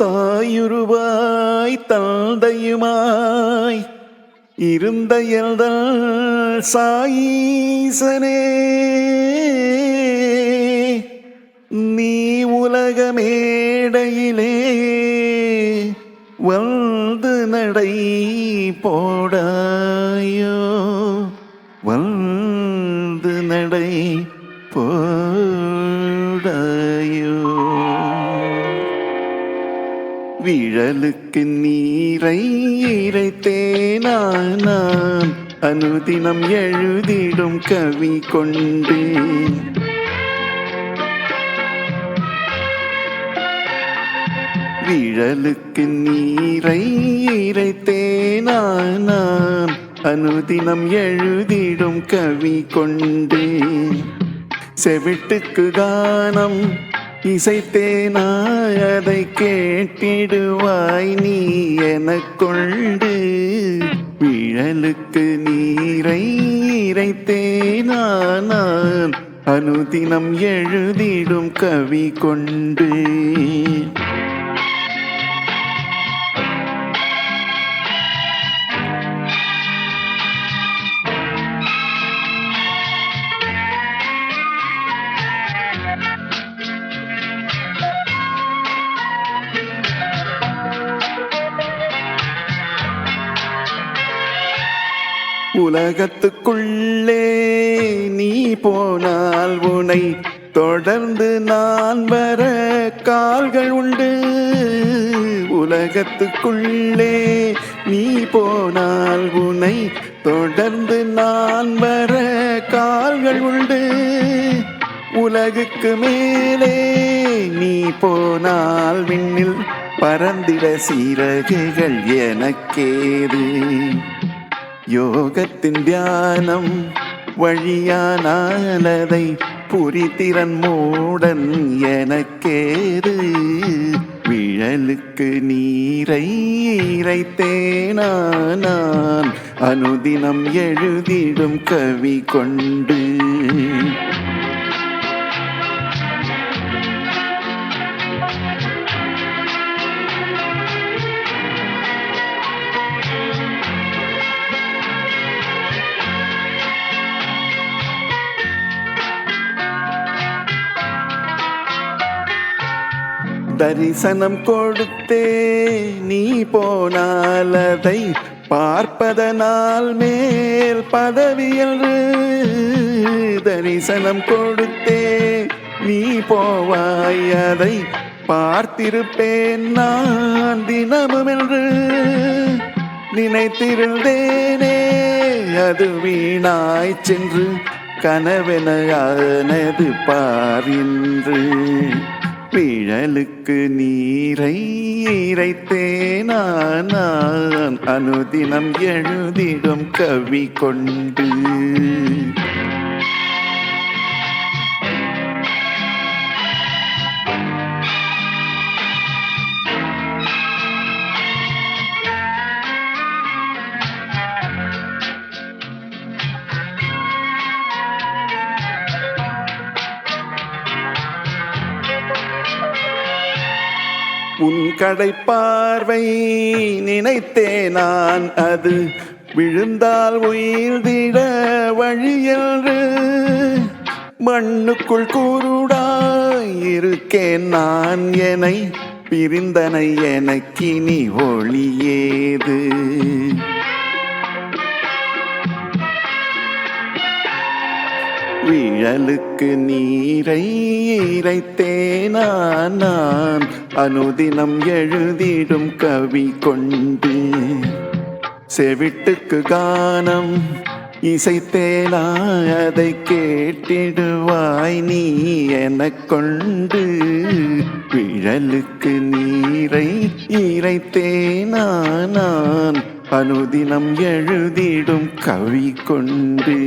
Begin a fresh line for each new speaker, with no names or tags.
தாயுருவாய் தந்தையுமாய் இருந்த எல்தல் சாயீசனே நீ உலக மேடையிலே வந்து நடை போடாயோ? வந்து நடை போடாயோ? விழலுக்கு நீரை இறைத்தேனான் நான். அனுதினம் எழுதிடும் கவி கொண்டு விழலுக்கு நீரை இறைத்தேனான் நான். அனுதினம் எழுதிடும் கவி கொண்டு செவிட்டுக்கு கானம் இசைத்தேனாய் அதை கேட்டிடுவாய் நீ எனக்கொண்டு. விழலுக்கு நீரை இறைத்தேனா நான். அனுதினம் எழுதிடும் கவி கொண்டு. உலகத்துக்குள்ளே நீ போனால் உனை தொடர்ந்து நான் வர கால்கள் உண்டு. உலகத்துக்குள்ளே நீ போனால் உனை தொடர்ந்து நான் வர கால்கள் உண்டு. உலகுக்கு மேலே நீ போனால் விண்ணில் பறந்திட சீரகுகள் எனக்கேது? யோகத்தின் தியானம் வழியானாலதை புரிதிறன் மூடன் எனக்கேது? விழலுக்கு நீரை இறைத்தேனா அனுதினம் எழுதிடும் கவி கொண்டு தரிசனம் கொடுத்தே நீ போனாலதை பார்ப்பதனால் மேல் பதவியன்று தரிசனம் கொடுத்தே நீ போவாய் அதை பார்த்திருப்பேன் நான் தினமும் என்று நினைத்திருந்தேனே. அது வீணாய் சென்று கனவெனது பாரின்று கடலுக்கு நீரை இறைத்தேனான் அனுதினம் எழுதிடும் கவி கொண்டு. உன் கடை பார்வை நினைத்தே நான் அது விழுந்தால் உயிர்திட வழியன்று. மண்ணுக்குள் கூருடாய் இருக்கேன் நான் என்னை பிரிந்தனை எனக்கினி ஒளியேது விழலுக்கு நீரை இறைத்தேனா நான்? அனுதினம் எழுதிடும் கவி கொண்டு செவிட்டுக்கு கானம் இசைத்தேனா? அதை கேட்டிடுவாய் நீ எனக் கொண்டு. விழலுக்கு நீரை இறைத்தேனா நான்? அனுதினம் எழுதிடும் கவி கொண்டு.